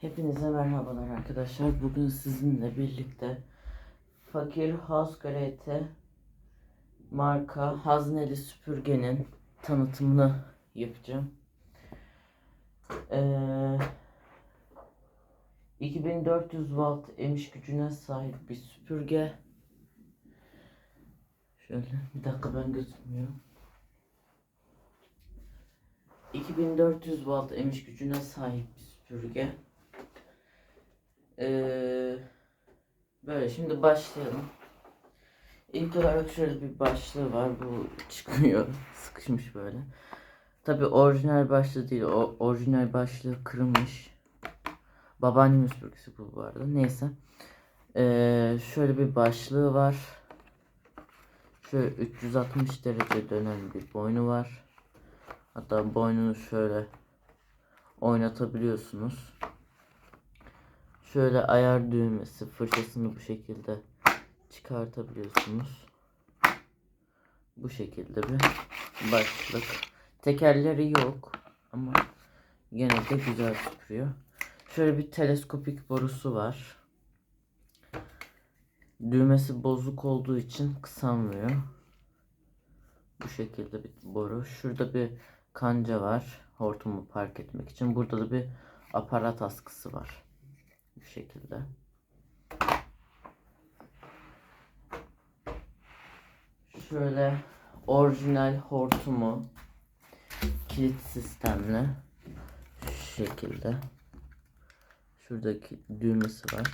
Hepinize merhabalar arkadaşlar. Bugün sizinle birlikte Fakir Hausgeräte marka hazneli süpürgenin tanıtımını yapacağım. Ee, 2400 watt emiş gücüne sahip bir süpürge. Şöyle bir dakika ben gözükmüyorum. 2400 watt emiş gücüne sahip bir süpürge. Ee, böyle şimdi başlayalım. İlk olarak şöyle bir başlığı var. Bu çıkmıyor. Sıkışmış böyle. Tabi orijinal başlığı değil. O orijinal başlığı kırılmış. Babaannemin süpürgesi bu bu arada. Neyse. Ee, şöyle bir başlığı var. Şöyle 360 derece dönen bir boynu var. Hatta boynunu şöyle oynatabiliyorsunuz. Şöyle ayar düğmesi, fırçasını bu şekilde çıkartabiliyorsunuz. Bu şekilde bir başlık. Tekerleri yok ama gene de güzel süpürüyor. Şöyle bir teleskopik borusu var. Düğmesi bozuk olduğu için kısamıyor. Bu şekilde bir boru. Şurada bir kanca var. Hortumu park etmek için. Burada da bir aparat askısı var. Şekilde. Şöyle orijinal hortumu kilit sistemli şu şekilde. Şuradaki düğmesi var.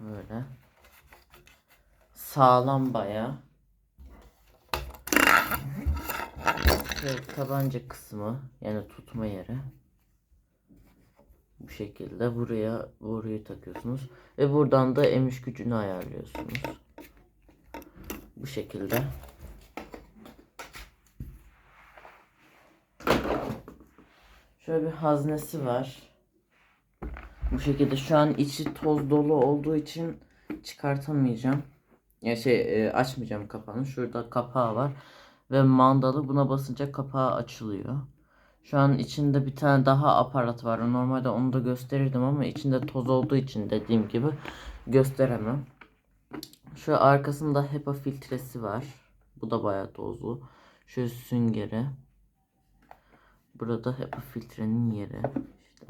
Böyle. Sağlam bayağı. Şöyle tabanca kısmı yani tutma yeri. Bu şekilde buraya boruyu takıyorsunuz ve buradan da emiş gücünü ayarlıyorsunuz. Bu şekilde. Şöyle bir haznesi var. Bu şekilde şu an içi toz dolu olduğu için çıkartamayacağım. Ya şey e, açmayacağım kapağını. Şurada kapağı var ve mandalı buna basınca kapağı açılıyor. Şu an içinde bir tane daha aparat var. Normalde onu da gösterirdim ama içinde toz olduğu için dediğim gibi gösteremem. Şu arkasında HEPA filtresi var. Bu da bayağı tozlu. Şöyle süngeri. Burada HEPA filtrenin yeri. İşte.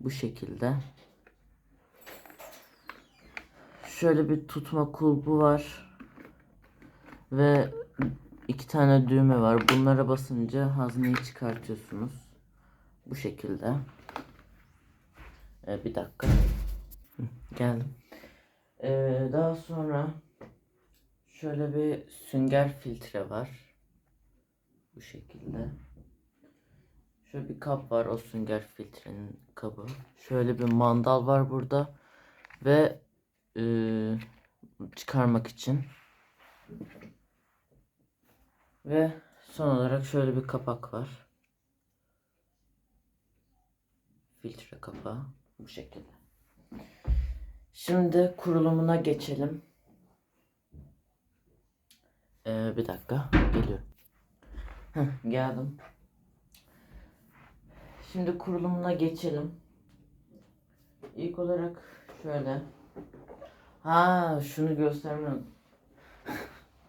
Bu şekilde. Şöyle bir tutma kulbu var. Ve iki tane düğme var. Bunlara basınca hazneyi çıkartıyorsunuz. Bu şekilde. Ee, bir dakika. Geldim. Ee, daha sonra şöyle bir sünger filtre var. Bu şekilde. Şöyle bir kap var o sünger filtrenin kabı. Şöyle bir mandal var burada. Ve e, çıkarmak için. Ve son olarak şöyle bir kapak var. Filtre kapağı bu şekilde. Şimdi kurulumuna geçelim. Ee, bir dakika geliyorum. Heh, geldim. Şimdi kurulumuna geçelim. İlk olarak şöyle. Ha şunu göstermiyorum.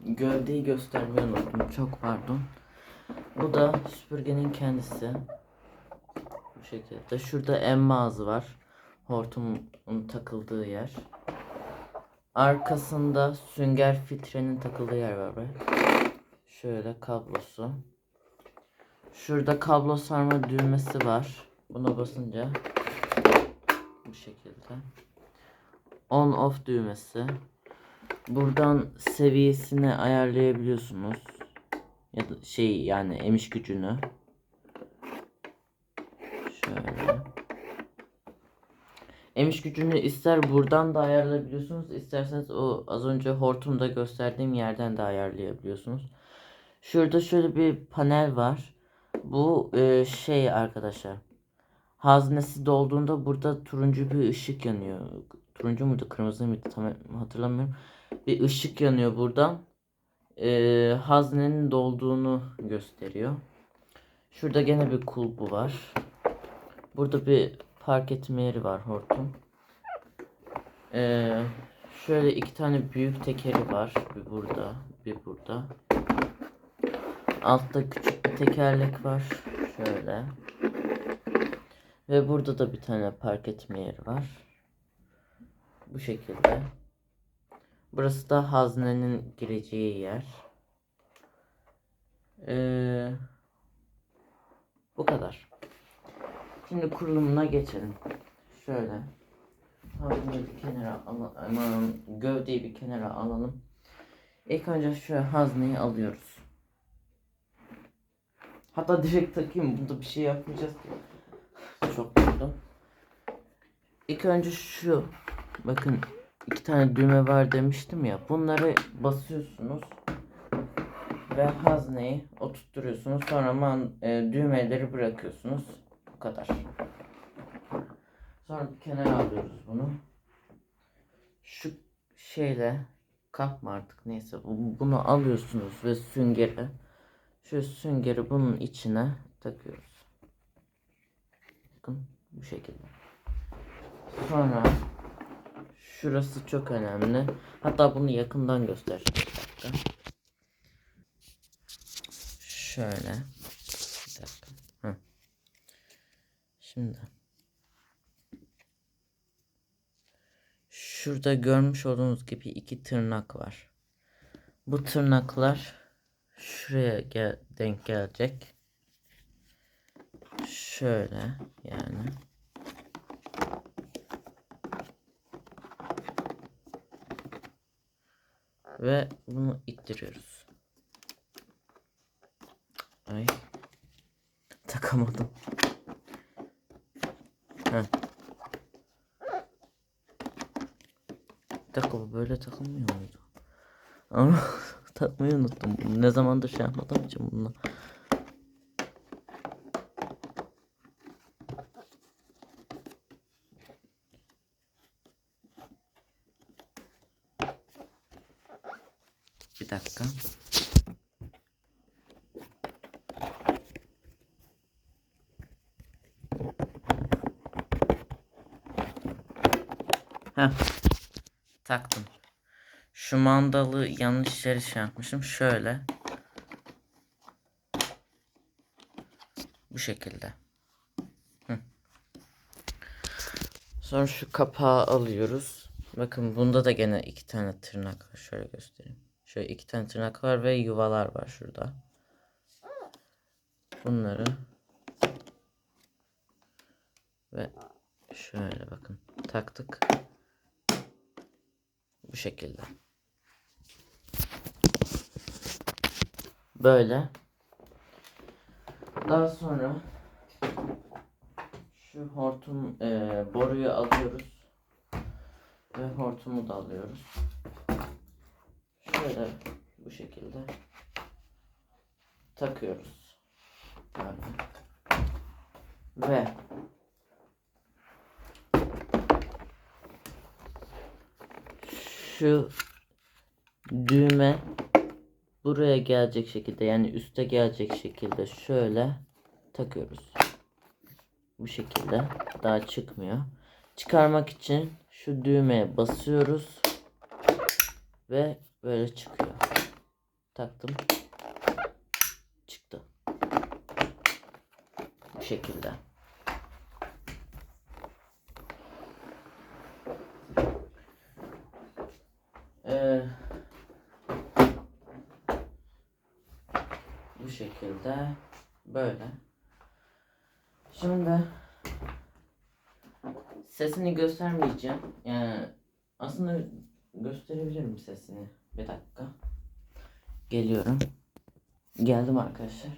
Gövdeyi göstermeyi unuttum. Çok pardon. Bu da süpürgenin kendisi. Bu şekilde. Şurada emma ağzı var. Hortumun takıldığı yer. Arkasında sünger filtrenin takıldığı yer var böyle. Şöyle kablosu. Şurada kablo sarma düğmesi var. Buna basınca bu şekilde. On off düğmesi. Buradan seviyesini ayarlayabiliyorsunuz. Ya da şey yani emiş gücünü. Şöyle. Emiş gücünü ister buradan da ayarlayabiliyorsunuz. isterseniz o az önce hortumda gösterdiğim yerden de ayarlayabiliyorsunuz. Şurada şöyle bir panel var. Bu e, şey arkadaşlar. Haznesi dolduğunda burada turuncu bir ışık yanıyor. Turuncu muydu kırmızı mıydı tam hatırlamıyorum. Bir ışık yanıyor buradan. E, haznenin dolduğunu gösteriyor. Şurada gene bir kulbu var. Burada bir park etme yeri var hortum. Ee, şöyle iki tane büyük tekeri var. Bir burada, bir burada. Altta küçük bir tekerlek var. Şöyle. Ve burada da bir tane park etme yeri var. Bu şekilde. Burası da haznenin gireceği yer. Ee, bu kadar. Şimdi kurulumuna geçelim. Şöyle. Hazneyi bir kenara alalım. Gövdeyi bir kenara alalım. İlk önce şu hazneyi alıyoruz. Hatta direkt takayım. Bunda bir şey yapmayacağız. Çok pardon. İlk önce şu. Bakın iki tane düğme var demiştim ya. Bunları basıyorsunuz. Ve hazneyi oturtturuyorsunuz. Sonra man, e, düğmeleri bırakıyorsunuz. Bu kadar. Sonra bir kenara alıyoruz bunu. Şu şeyle kap mı artık neyse bu- bunu alıyorsunuz ve süngeri şu süngeri bunun içine takıyoruz. Bakın bu şekilde. Sonra şurası çok önemli. Hatta bunu yakından dakika. Şöyle. Bir dakika. Hı. Şimdi. Şurada görmüş olduğunuz gibi iki tırnak var. Bu tırnaklar şuraya gel denk gelecek. Şöyle yani. Ve bunu ittiriyoruz. Ay. Takamadım. Heh. Bu böyle takılmıyor muydu? Ama takmayı unuttum. Ne zamandır şey yapmadığım için bununla. Bir dakika. Heh. Taktım. Şu mandalı yanlış yere şey yapmışım. Şöyle. Bu şekilde. Sonra şu kapağı alıyoruz. Bakın bunda da gene iki tane tırnak var. Şöyle göstereyim. Şöyle iki tane tırnak var ve yuvalar var şurada. Bunları ve şöyle bakın taktık. Bu şekilde. Böyle. Daha sonra şu hortum e, boruyu alıyoruz. Ve hortumu da alıyoruz. Şöyle bu şekilde takıyoruz. Böyle. Ve şu düğme buraya gelecek şekilde yani üste gelecek şekilde şöyle takıyoruz. Bu şekilde daha çıkmıyor. Çıkarmak için şu düğmeye basıyoruz ve böyle çıkıyor. Taktım. Çıktı. Bu şekilde. Ee, bu şekilde böyle. Şimdi sesini göstermeyeceğim. Yani aslında gösterebilirim sesini. Bir dakika. Geliyorum. Geldim arkadaşlar.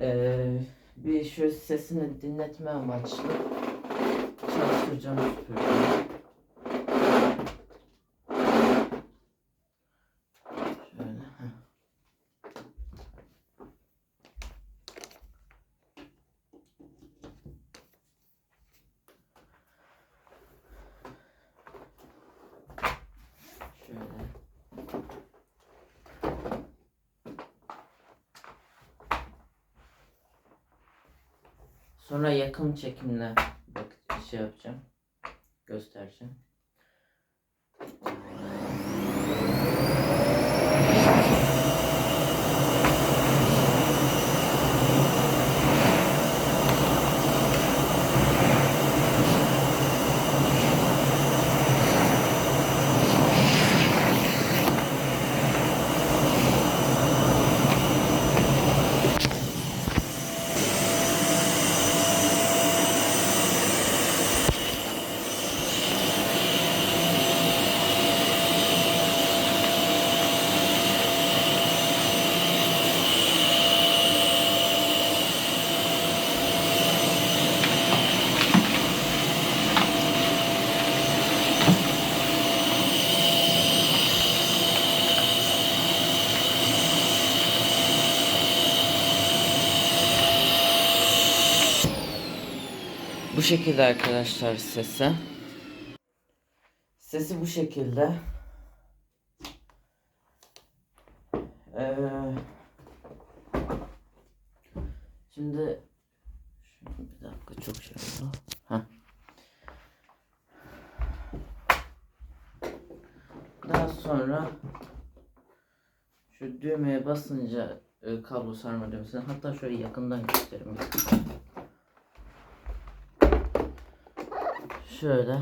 Ee, bir şu sesini dinletme amaçlı çalıştıracağım süpürgeyi. Şöyle. heh. Şöyle. Sonra yakın çekimle bak şey yapacağım. Göstereceğim. Bu şekilde arkadaşlar sesi. Sesi bu şekilde. Ee, şimdi bir dakika çok şey oldu. Heh. Daha sonra şu düğmeye basınca e, kablo sarma düğmesine hatta şöyle yakından göstereyim. bir dakika. Şöyle.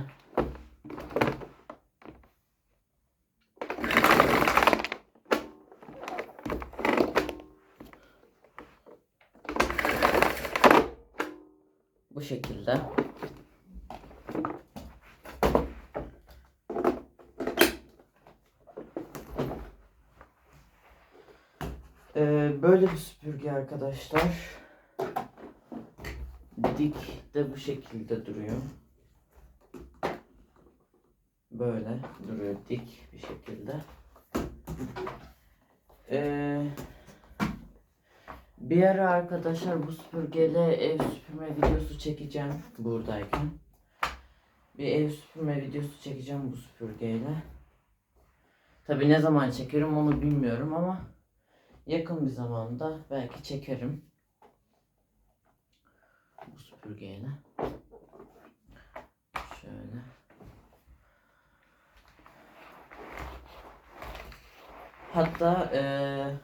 Bu şekilde. Ee, böyle bir süpürge arkadaşlar. Dik de bu şekilde duruyor. Böyle duruyor dik bir şekilde. Ee, bir ara arkadaşlar bu süpürgeyle ev süpürme videosu çekeceğim buradayken. Bir ev süpürme videosu çekeceğim bu süpürgeyle. Tabi ne zaman çekerim onu bilmiyorum ama yakın bir zamanda belki çekerim. Bu süpürgeyle. Şöyle. Hatta eee,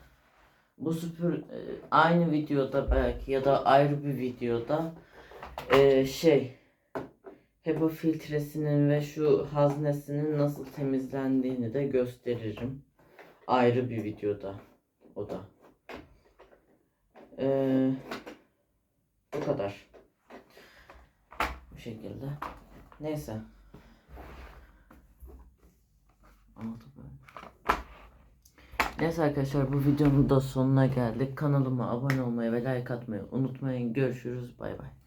bu süpür eee, aynı videoda belki ya da ayrı bir videoda eee, şey HEPA filtresinin ve şu haznesinin nasıl temizlendiğini de gösteririm. Ayrı bir videoda o da. Eee, bu kadar. Bu şekilde. Neyse. Oldu böyle. Neyse arkadaşlar bu videonun da sonuna geldik. Kanalıma abone olmayı ve like atmayı unutmayın. Görüşürüz. Bay bay.